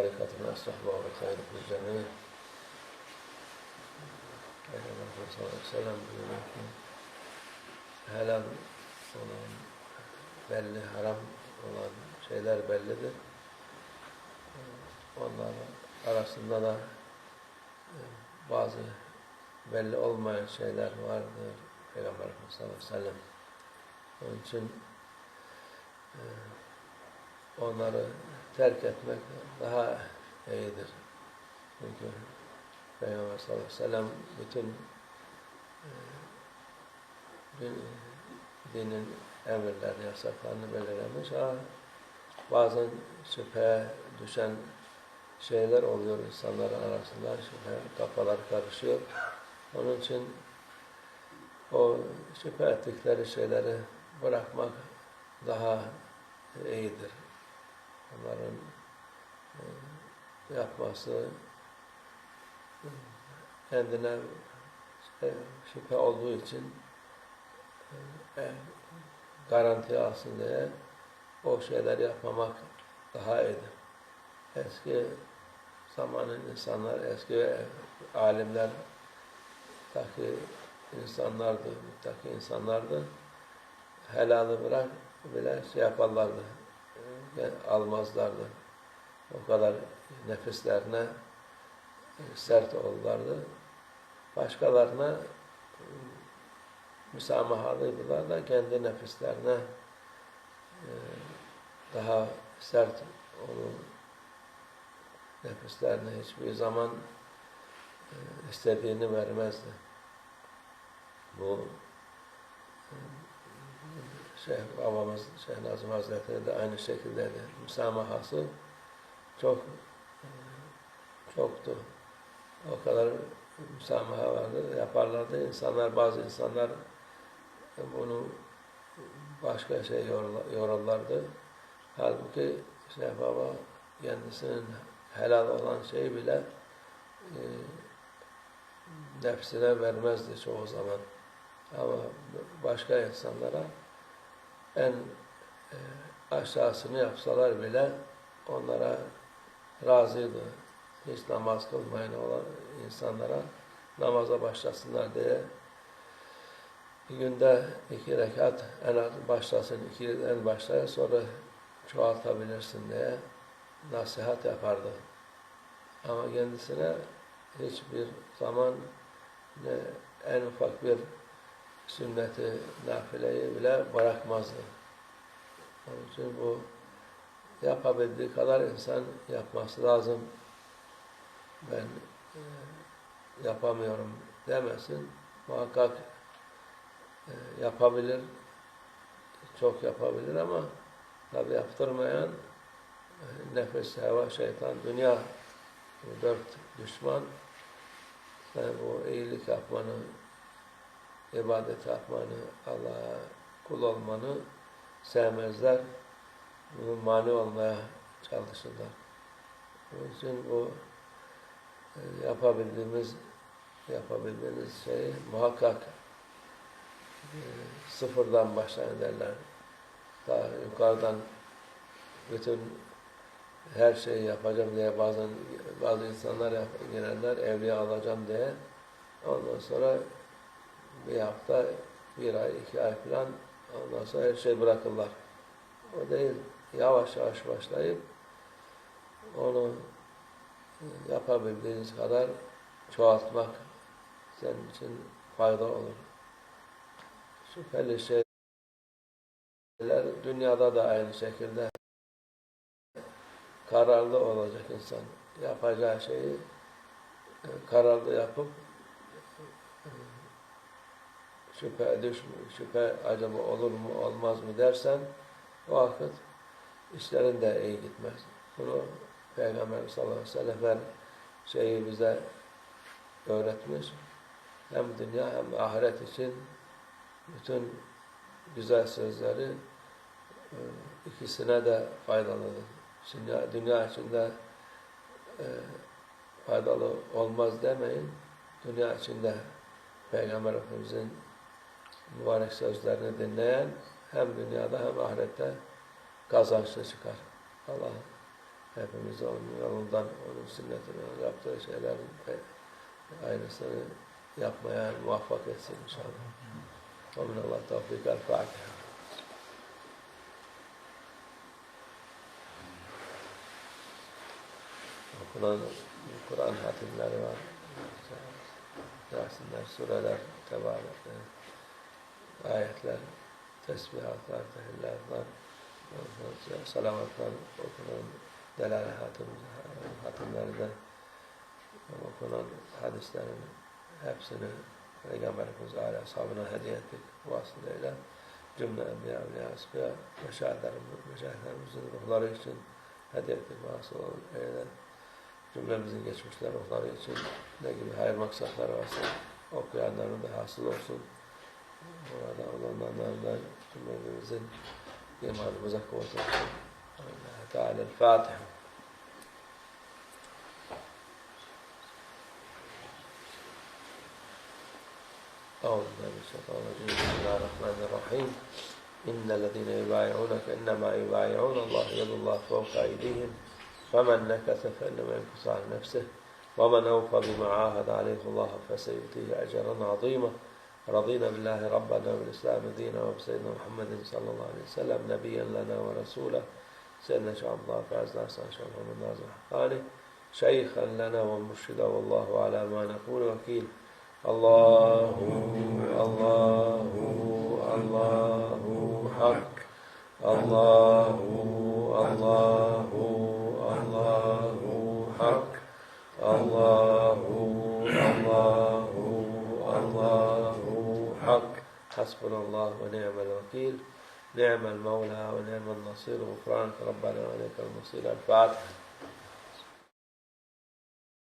tarikatına sahba ve hayırlı cemi. Peygamber sallallahu aleyhi ve sellem buyuruyor ki helal olan belli, haram olan şeyler bellidir. Onlar arasında da e, bazı belli olmayan şeyler vardır. Peygamber sallallahu aleyhi ve sellem. Onun için e, onları terk etmek daha iyidir. Çünkü Peygamber sallallahu aleyhi ve sellem bütün e, din- dinin emirlerini, yasaklarını belirlemiş. Ha, bazen şüpheye düşen şeyler oluyor insanların arasında. Şüphe kafalar karışıyor. Onun için o şüphe ettikleri şeyleri bırakmak daha iyidir. Onların e, yapması e, kendine işte şüphe olduğu için e, garanti alsın diye o şeyleri yapmamak daha iyidir. Eski zamanın insanlar, eski alimler taki insanlardı, muttaki insanlardı. Helalı bırak bile şey yaparlardı, almazlardı. O kadar nefislerine e, sert olurlardı. Başkalarına e, müsamahalıydılar da kendi nefislerine e, daha sert olur. Nefislerine hiçbir zaman istediğini vermezdi. Bu Şeyh babamız Şeyh Nazım Hazretleri de aynı şekildeydi. Müsamahası çok çoktu. O kadar müsamaha vardı, yaparlardı. İnsanlar, bazı insanlar bunu başka şey yorarlardı. Halbuki Şeyh Baba kendisinin helal olan şeyi bile e, nefsine vermezdi çoğu zaman. Ama başka insanlara en e, aşağısını yapsalar bile onlara razıydı. Hiç namaz kılmayan olan insanlara namaza başlasınlar diye günde iki rekat en az başlasın, iki en başlaya sonra çoğaltabilirsin diye nasihat yapardı. Ama kendisine hiçbir zaman ne en ufak bir sünneti, nafileyi bile bırakmazdı. Onun için bu yapabildiği kadar insan yapması lazım. Ben e, yapamıyorum demesin. Muhakkak e, yapabilir, çok yapabilir ama tabi yaptırmayan e, nefis, heva, şeytan, dünya bu dört düşman sen bu iyilik yapmanı, ibadet yapmanı, Allah'a kul olmanı sevmezler. Bunu mani olmaya çalışırlar. Onun için bu e, yapabildiğimiz yapabildiğiniz şeyi muhakkak e, sıfırdan başlayın derler. Daha yukarıdan bütün her şeyi yapacağım diye bazen bazı insanlar yap, girerler, evliya alacağım diye. Ondan sonra bir hafta, bir ay, iki ay falan ondan sonra her şey bırakırlar. O değil, yavaş yavaş başlayıp onu yapabildiğiniz kadar çoğaltmak senin için fayda olur. Şüpheli şeyler dünyada da aynı şekilde kararlı olacak insan. Yapacağı şeyi e, kararlı yapıp e, şüphe düşmüyor, şüphe acaba olur mu olmaz mı dersen o vakit işlerin de iyi gitmez. Bunu Peygamber sallallahu aleyhi ve sellem şeyi bize öğretmiş. Hem dünya hem ahiret için bütün güzel sözleri e, ikisine de faydalıdır. Şimdi dünya içinde e, faydalı olmaz demeyin. Dünya içinde Peygamber Efendimiz'in mübarek sözler nedeniyle hem dünyada hem ahirette kazançlı çıkar. Allah hepimizi onun yolundan, onun sünnetini yaptığı şeylerin aynısını yapmaya muvaffak etsin inşallah. Amin Allah tevfik el Fatiha. Kur'an Kur'an hatimleri var. Dersinler, sureler, tebarek ayetler, tesbihatlar, tehillatlar, salavatlar okunan delale hatim, hatimlerinden okunan hadislerin hepsini Peygamberimiz aile ashabına hediye ettik vasıtayla. Cümle enbiya ve asbiya meşahitlerimizin, ruhları için hediye ettik vasıtayla. Eyle cümlemizin geçmişler ruhları için ne gibi hayır maksatları varsa okuyanların da hasıl olsun. Burada olanlardan da cümlemizin imanımıza kuvvet olsun. Allah Teala el-Fatiha. أعوذ بالله من الشيطان الرجيم بسم الله الرحمن الرحيم إن الذين يبايعونك إنما يبايعون الله يد الله فوق أيديهم فمن نكث فإنما ينكث عن نفسه ومن أوفى بما عاهد عليه الله فسيؤتيه أجرا عظيما رضينا بالله ربنا وبالإسلام دينا وبسيدنا محمد صلى الله عليه وسلم نبيا لنا ورسولا سيدنا شعب الله فعزنا سيدنا شعب نازل حقاني شيخا لنا ومرشدا والله على ما نقول وكيل. الله الله الله حق. الله الله الله حق. الله الله الله حسبنا الله ونعم الوكيل. نعم المولى ونعم النصير. غفرانك ربنا وإليك المصير. الفاتحة